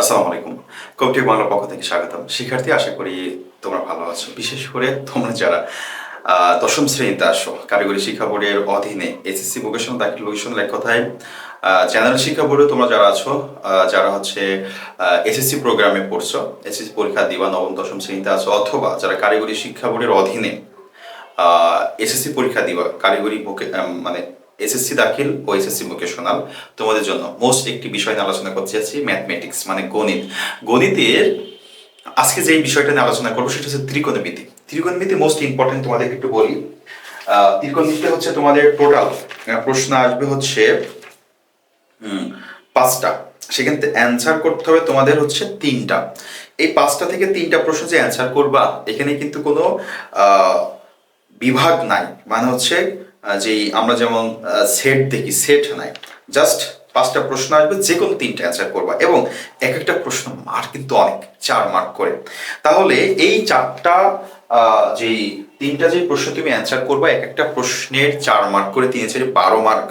আসসালামু আলাইকুম। কমিটি বাংলা পক্ষ থেকে স্বাগতম। শিক্ষার্থী, আশা করি তোমরা ভালো আছো। বিশেষ করে তোমরা যারা দশম শ্রেণীতে আসো কারিগরি শিক্ষা বোর্ডের অধীনে এসএসসি ভোকেশনাল দাখিল ভোকেশনাল এক কথায় জেনারেল শিক্ষা বোর্ডে তোমরা যারা আছো যারা হচ্ছে এসএসসি প্রোগ্রামে পড়ছো এসএসসি পরীক্ষা দিবা, নবম, দশম শ্রেণীতে আছো, অথবা যারা কারিগরি শিক্ষা বোর্ডের অধীনে এসএসসি পরীক্ষা দিবা কারিগরি মানে এসএসসি দাখিল ও এসএসসি ভোকেশনাল তোমাদের জন্য মোস্ট একটি বিষয় নিয়ে আলোচনা করতে যাচ্ছি ম্যাথমেটিক্স মানে গণিত। গণিতের আজকে যে বিষয়টা নিয়ে আলোচনা করব সেটা হচ্ছে ত্রিকোণমিতি। ত্রিকোণমিতি মোস্ট ইম্পর্টেন্ট তোমাদের একটু বলি। ত্রিকোণমিতি হচ্ছে তোমাদের টোটাল প্রশ্ন আসবে হচ্ছে পাঁচটা। সেখান থেকে অ্যান্সার করতে হবে তোমাদের হচ্ছে তিনটা। এই পাঁচটা থেকে তিনটা প্রশ্ন যে অ্যান্সার করবা, এখানে কিন্তু কোনো বিভাগ নাই। মানে হচ্ছে আহ, যে আমরা যেমন সেট দেখি সেট নাই। জাস্ট পাঁচটা প্রশ্ন আসবে যে কোনো তিনটা অ্যান্সার করবা। এবং এক একটা প্রশ্ন মার্ক কিন্তু অনেক চার মার্ক করে। তাহলে এই চারটা যেই তিনটা যে প্রশ্ন তুমি অ্যান্সার করবা এক একটা প্রশ্নের চার মার্ক করে তিন চারে বারো মার্ক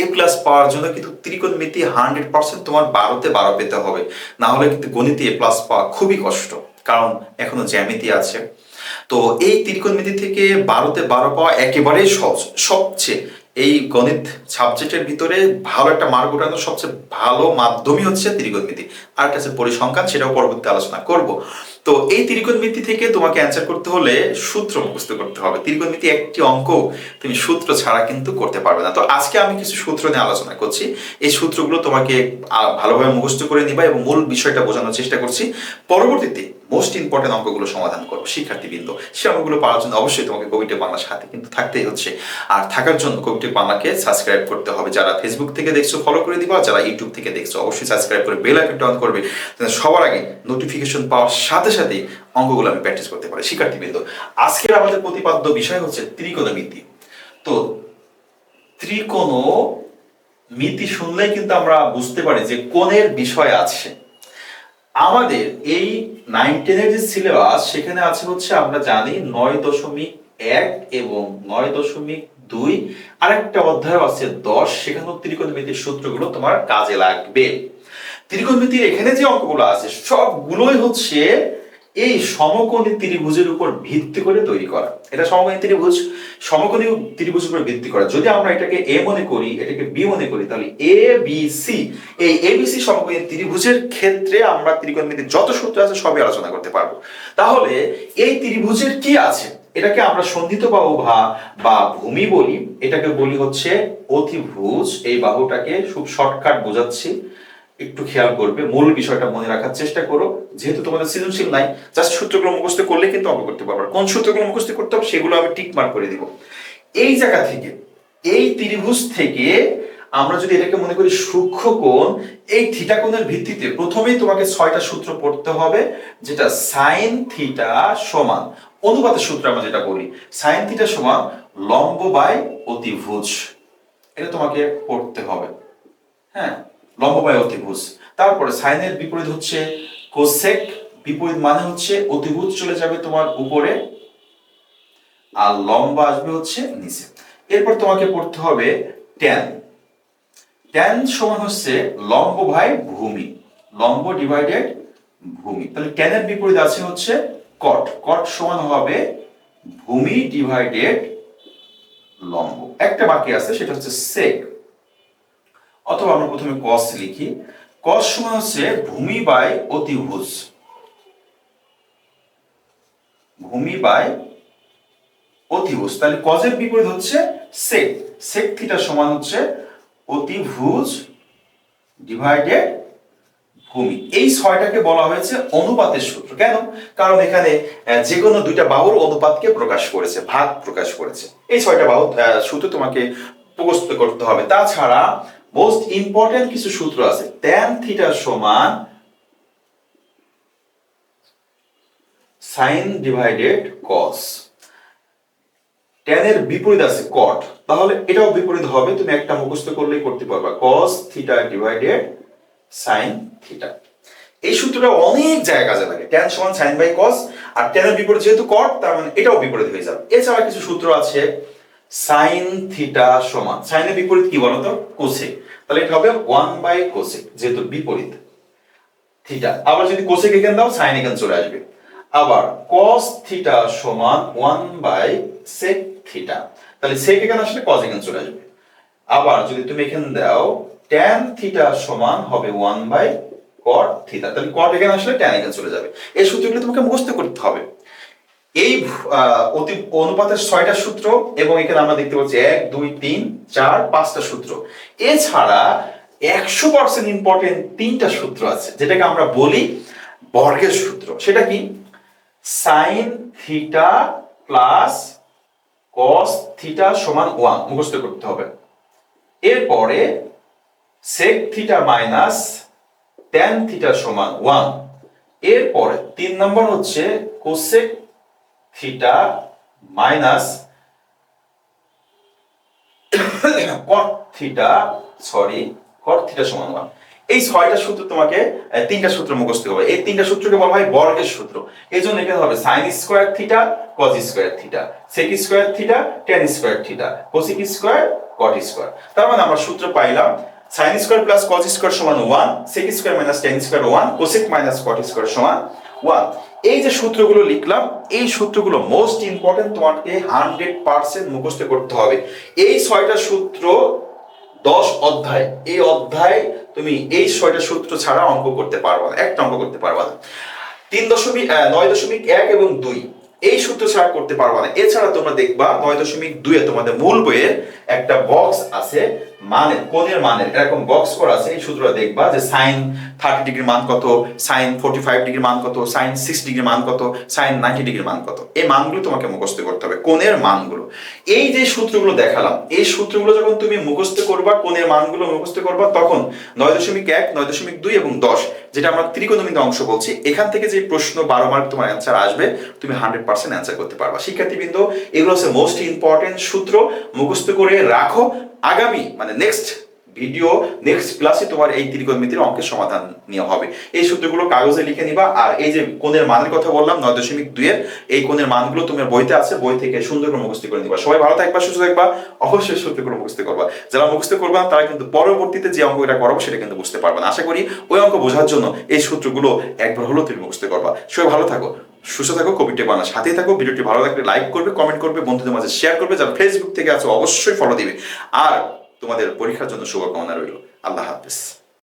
এ প্লাস পাওয়ার জন্য কিন্তু ত্রিকোণমিতি হান্ড্রেড পার্সেন্ট তোমার বারোতে বারো পেতে হবে। না হলে কিন্তু গণিতে এ প্লাস পাওয়া খুবই কষ্ট। কারণ এখনও জ্যামিতি আছে। তো এই ত্রিকোণমিতি থেকে বারোতে বারো পাওয়া একেবারেই সবচেয়ে এই গণিত সাবজেক্টের ভিতরে ভালো একটা মার্ক ওঠানোর সবচেয়ে ভালো মাধ্যমই হচ্ছে ত্রিকোণমিতি। আর হচ্ছে পরিসংখ্যান, সেটাও পরবর্তী আলোচনা করব। তো এই ত্রিকোণমিতি থেকে তোমাকে অ্যান্সার করতে হলে সূত্র মুখস্থ করতে হবে। ত্রিকোণমিতি একটি অঙ্ক, তুমি সূত্র ছাড়া কিন্তু করতে পারবে না। তো আজকে আমি কিছু সূত্র নিয়ে আলোচনা করছি। এই সূত্রগুলো তোমাকে ভালোভাবে মুখস্থ করে নিবা এবং মূল বিষয়টা বোঝানোর চেষ্টা করছি। পরবর্তীতে মোস্ট ইম্পর্টেন্ট অঙ্কগুলো সমাধান করো শিক্ষার্থীবৃন্দ। সে অঙ্কগুলো পাওয়ার জন্য অবশ্যই তোমাকে কবিটা বাংলার সাথে কিন্তু থাকতেই হচ্ছে। আর থাকার জন্য কবিটা বাংলাকে সাবস্ক্রাইব করতে হবে। যারা ফেসবুক থেকে দেখছ ফলো করে দিবা। যারা ইউটিউব থেকে দেখছ, অবশ্যই সাবস্ক্রাইব করে বেল আইকনটা অন করবে। সবার আগে নোটিফিকেশন পাওয়ার সাথে সাথেই অঙ্কগুলো আমি প্র্যাকটিস করতে পারি। শিক্ষার্থীবৃন্দ, আজকের আমাদের প্রতিপাদ্য বিষয় হচ্ছে ত্রিকোণমিতি। তো ত্রিকোণ মিতি শুনলেই কিন্তু আমরা বুঝতে পারি যে কোণের বিষয় আছে। আমাদের এই নাইন যে সিলেবাস সেখানে আছে হচ্ছে আমরা জানি নয় দশমিক এক এবং নয় দশমিক দুই। আরেকটা অধ্যায় আছে দশ, সেখানেও ত্রিকোণমিতির সূত্রগুলো তোমার কাজে লাগবে। ত্রিকোণমিতির এখানে যে অঙ্কগুলো আছে, সবগুলোই হচ্ছে এই সমকোণী ত্রিভুজের উপর ভিত্তি করে তৈরি করা। এটা সমকোণী ত্রিভুজ, সমকোণী ত্রিভুজের উপর ভিত্তি করা। যদি আমরা এটাকে এ মনে করি, এটাকে বি মনে করি, তাহলে এ বি সি এই এ বি সি সমকোণী ত্রিভুজের ক্ষেত্রে আমরা ত্রিকোণমিতির যত সূত্র আছে সবই আলোচনা করতে পারব। তাহলে এই ত্রিভুজের কি আছে? এটাকে আমরা সন্ধিত বাহু ভা বা ভূমি বলি। এটাকে বলি হচ্ছে অতিভুজ। এই বাহুটাকে খুব শর্টকাট বোঝাচ্ছি। একটু খেয়াল করবে, মূল বিষয়টা মনে রাখার চেষ্টা করো। যেহেতু তোমাদের সৃজনশীল নাই জাস্ট সূত্রগুলো মুখস্থ করলে কিন্তু অঙ্ক করতে পারবে কোন সূত্রগুলো মুখস্থ করতে হবে সেগুলো আমি টিক মার্ক করে দিব। এই জায়গা থেকে, এই ত্রিভুজ থেকে আমরা যদি এটাকে মনে করি সূক্ষ্ম কোণ, এই থিটা কোণের ভিত্তিতে প্রথমেই তোমাকে ছয়টা সূত্র পড়তে হবে, যেটা সাইন থিটা সমান অনুপাতের সূত্র আমরা যেটা বলি সাইন থিটা সমান লম্ব বাই অতিভুজ। এটা তোমাকে পড়তে হবে। হ্যাঁ? লম্ব বাই অতিভুজ তারপরে সাইনের বিপরীত হচ্ছে কোসেক, বিপরীত মানে হচ্ছে অতিভুজ চলে যাবে তোমার উপরে আর লম্বা আসবে হচ্ছে নিচে। এরপর তোমাকে পড়তে হবে ট্যান ট্যান সমান হচ্ছে লম্ব ভাই ভূমি। লম্ব ডিভাইডেড ভূমি। তাহলে ট্যানের বিপরীত আছে হচ্ছে কট কট সমান হবে ভূমি ডিভাইডেড লম্ব। একটা বাকি আছে, সেটা হচ্ছে সেক অথবা আমরা প্রথমে কস লিখি। কস সমান হচ্ছে ভূমি বাই অতিভুজ। ভূমি বাই অতিভুজ। তাহলে কজের বিপরীত হচ্ছে সেক সেক থিটা সমান হচ্ছে অতিভুজ ডিভাইডেড ভূমি। এই ছয়টাকে বলা হয়েছে অনুপাতের সূত্র। কেন? কারণ এখানে যে কোনো দুইটা বাহুর অনুপাতকে প্রকাশ করেছে, ভাগ প্রকাশ করেছে। এই ছয়টা বাহু সূত্র তোমাকে মুখস্থ করতে হবে। তাছাড়া মোস্ট ইম্পর্টেন্ট কিছু সূত্র আছে। ট্যান থিটা সমান সাইন ডিভাইডেড কস ট্যানের বিপরীত আছে কট তাহলে এটাও বিপরীত হবে, তুমি একটা মুখস্থ করলেই করতে পারবা। Cos theta divided sine theta এই সূত্রটা অনেক জায়গায় কাজে লাগে ট্যান সমান সাইন বাই কস আর ট্যানের বিপরীত যেহেতু কট তার মানে এটাও বিপরীত হয়ে যাবে। এছাড়া কিছু সূত্র আছে সাইন থিটা সমান। সাইনের বিপরীত কি বলতো? কোসেক তাহলে এটা হবে ওয়ান বাই কোসেক যেহেতু বিপরীত। থিটা আবার যদি কোসেক এখানে দাও সাইন এখানে চলে আসবে। আবার কস থিটা সমান ওয়ান বাই সেক থিটা তাহলে সেক এখানে আসলে কস এখানে চলে আসবে। আবার যদি তুমি এখানে দাও ট্যান থিটা সমান হবে ওয়ান বাই কট থিটা তাহলে কট এখানে আসলে ট্যান এখানে চলে যাবে। এই সূত্রগুলো তোমাকে মুখস্থ করতে হবে। এই অতি, অনুপাতের ছয়টা সূত্র এবং এখানে আমরা দেখতে পাচ্ছি এক, দুই, তিন, চার, পাঁচটা সূত্র। এছাড়া একশো পার্সেন্ট ইম্পর্টেন্ট তিনটা সূত্র আছে, যেটাকে আমরা বলি বর্গের সূত্র। সেটা কি? Sine theta plus cos theta সমান ওয়ান মুখস্থ করতে হবে। এরপরে sec theta minus tan theta সমান ওয়ান এরপরে তিন নম্বর হচ্ছে cosec theta minus cot theta sorry cot theta সমান ওয়ান এই ছয়টা সূত্র তোমাকে তিনটা সূত্র মুখস্থ হবে এই তিনটা সূত্রকে বলা হয় বর্গের সূত্র। এই জন্য এখানে হবে sine square theta cos square theta. Sec square theta tan square theta. Cosec square cot square তার মানে আমরা সূত্র পাইলাম sine square plus cos square সমান one sec square minus tan square one cosec minus cot square সমান one এই যে সূত্রগুলো লিখলাম, এই সূত্রগুলো মোস্ট ইম্পর্টেন্ট তোমাকে হান্ড্রেড পার্সেন্ট মুখস্থ করতে হবে। এই ছয়টা সূত্র দশ অধ্যায়, এই অধ্যায় তুমি এই ছয়টা সূত্র ছাড়া অঙ্ক করতে পারবা না, একটা অঙ্ক করতে পারবা না। তিন দশমিক নয় দশমিক এক এবং দুই, এই সূত্র ছাড়া করতে পারবা না। এছাড়া তোমরা দেখবা নয় দশমিক দুইয়ে তোমাদের মূল বইয়ের একটা বক্স আছে মানের কোণের মানের এরকম বক্স করা আছে, এই সূত্রটা দেখবা যে সাইন থার্টি ডিগ্রির মান কত সাইন ফোর্টি ফাইভ ডিগ্রির মান কত সাইন সিক্স ডিগ্রির মান কত সাইন নাইনটি ডিগ্রির মান কত। এই মানগুলো তোমাকে মুখস্থ করতে হবে, কোণের মানগুলো। এই যে সূত্রগুলো দেখালাম, এই সূত্রগুলো যখন তুমি মুখস্থ করবা, কোণের মানগুলো মুখস্থ করবা, তখন নয় দশমিক এক, নয় দশমিক দুই এবং দশ, যেটা আমরা ত্রিকোণমিতি অংশ বলছি, এখান থেকে যে প্রশ্ন বারো মার্ক তোমার অ্যান্সার আসবে, তুমি হান্ড্রেড পার্সেন্ট অ্যান্সার করতে পারবা। শিক্ষার্থীবৃন্দ, এগুলো হচ্ছে মোস্ট ইম্পর্টেন্ট সূত্র, মুখস্থ করে রাখো, আগামী মানে নেক্সট ভিডিও নেক্সট ক্লাসে তোমার এই ত্রিকোণমিতির অঙ্কের সমাধান নেওয়া হবে। এই সূত্রগুলো কাগজে লিখে নিবা, আর এই যে কোণের মানের কথা বললাম, নয় দশমিক দুইয়ের এই কোণের মানগুলো তোমার বইতে আছে, বই থেকে সুন্দর করে মুখস্থ করে নিবা। সবাই ভালো থাকবা, সুস্থ থাকবা, অবশ্যই সূত্রগুলো মুখস্থ করবা। যারা মুখস্থ করবা, তারা কিন্তু পরবর্তীতে যে অঙ্ক এটা করাবো, সেটা কিন্তু বুঝতে পারবে না। আশা করি ওই অঙ্ক বোঝার জন্য এই সূত্রগুলো একবার হলেও তুমি মুখস্থ করবা। সবাই ভালো থাকো, সুস্থ থাকো, কবিটি বানা সাথে থাকো। ভিডিওটি ভালো লাগলে লাইক করবে কমেন্ট করবে, বন্ধুদের মাঝে শেয়ার করবে। যারা ফেসবুক থেকে আছো, অবশ্যই ফলো দিবে। আর তোমাদের পরীক্ষার জন্য শুভকামনা রইল। আল্লাহ হাফেজ।